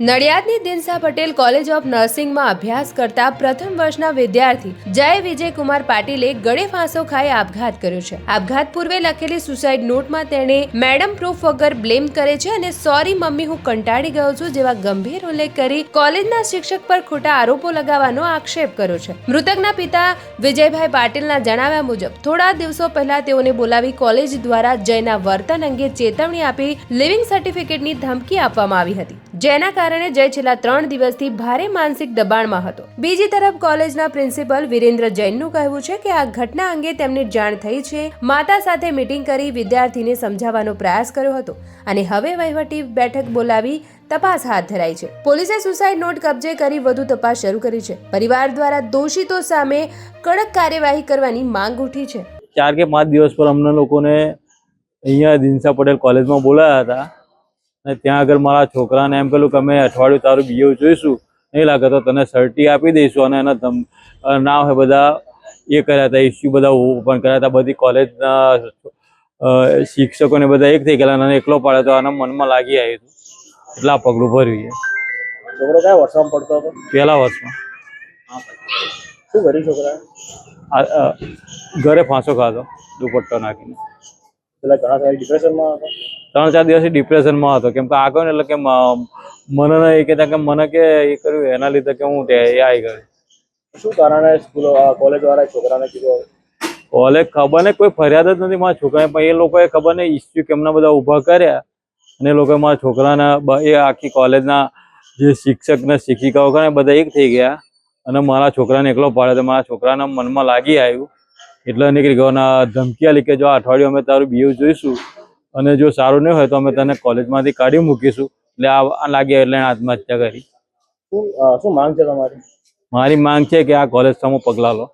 નડિયાદની Dinsa Patel college of નર્સિંગમાં અભ્યાસ કરતા પ્રથમ વર્ષના વિદ્યાર્થી જય વિજયકુમાર પાટીલે ગળે ફાંસો ખાઈ આપઘાત કર્યો છે. આપઘાત પૂર્વે લખેલી સુસાઇડ નોટમાં તેણે, મેડમ, પ્રૂફ વગર બ્લેમ કરે છે અને સોરી, મમ્મી, હું કંટાળી ગયો છું જેવા ગંભીર ઉલ્લેખ કરી કોલેજના શિક્ષક પર ખોટા આરોપો લગાવવાનો આક્ષેપ કર્યો છે. મૃતકના પિતા વિજયભાઈ પાટીલના જણાવ્યા મુજબ, થોડા દિવસો પહેલા તેઓને બોલાવી કોલેજ દ્વારા જયના વર્તન અંગે ચેતવણી આપી લિવિંગ સર્ટિફિકેટની ધમકી આપવામાં આવી હતી. જેના કારણે જય છેલ્લા ત્રણ દિવસથી ભારે માનસિક દબાણમાં હતો. બીજી તરફ કોલેજના પ્રિન્સિપલ વિરેન્દ્ર જૈનનું કહેવું છે કે આ ઘટના અંગે તેમને જાણ થઈ છે. માતા સાથે મીટિંગ કરી વિદ્યાર્થીને સમજાવવાનો પ્રયાસ કર્યો હતો અને હવે વહીવટી બેઠક બોલાવી તપાસ હાથ ધરાઈ છે. પોલીસે સુસાઇડ નોટ કબજે કરી વધુ તપાસ શરૂ કરી છે. પરિવાર દ્વારા દોષિતો સામે કડક કાર્યવાહી કરવાની માંગ ઉઠી છે. ચાર કે પાંચ દિવસ પર અમને લોકોને અહીંયા દિનસા પટેલ કોલેજમાં બોલાયા હતા. અને ત્યાં આગળ મારા છોકરાને એમ કહેલું કે અમે અઠવાડિયું તારું બીએવ જોઈશું. નહીં લાગે તો તને સર્ટી આપી દઈશું અને એના નામ એ બધા એ કર્યા હતા ઇસ્યુ બધા ઓપન કર્યા હતા બધી કોલેજના શિક્ષકોને બધા એક થઈ ગયેલા અને એકલો પાડ્યો તો આના મનમાં લાગી આવ્યું હતું એટલે આ પગલું ભર્યું છે છોકરો કયા વર્ષમાં પડતો હતો? પહેલા વર્ષમાં. શું કર્યું છોકરા ઘરે ફાંસો ખાધો દુપટ્ટો નાખીને. પેલા ઘણા ડિપ્રેશનમાં હતો. ત્રણ ચાર દિવસથી ડિપ્રેશનમાં હતો. કેમ કે આ ને એટલે કે મને એ કહેતા કે મને કે એ કર્યું એના લીધે કે હું તે એ આવી ગયું. શું કારણે સ્કૂલ કોલેજ વાળા છોકરાને કીધું કોલેજ ખબર ને કોઈ ફરિયાદ જ નથી મારા છોકરાને પણ એ લોકોએ ખબર નહીં ઇસ્યુ કેમના બધા ઊભા કર્યા અને એ લોકોએ મારા છોકરાના એ આખી કોલેજના જે શિક્ષક ને શિક્ષિકાઓ કરે બધા એક થઈ ગયા અને મારા છોકરાને એકલો પાડ્યો તો મારા છોકરાના મનમાં લાગી આવ્યું. એટલે નીકળી ગયો ધમકી આલી કે જો આ અઠવાડિયું અમે તારું બીવ જોઈશું અને જો સારું નહીં હોય તો અમે તને કોલેજમાંથી કાઢી મૂકીશું. એટલે આ લાગે એટલે આત્મહત્યા કરી. શું શું માંગ છે તમારી? મારી માંગ છે કે આ કોલેજ સામે પગલાં લો.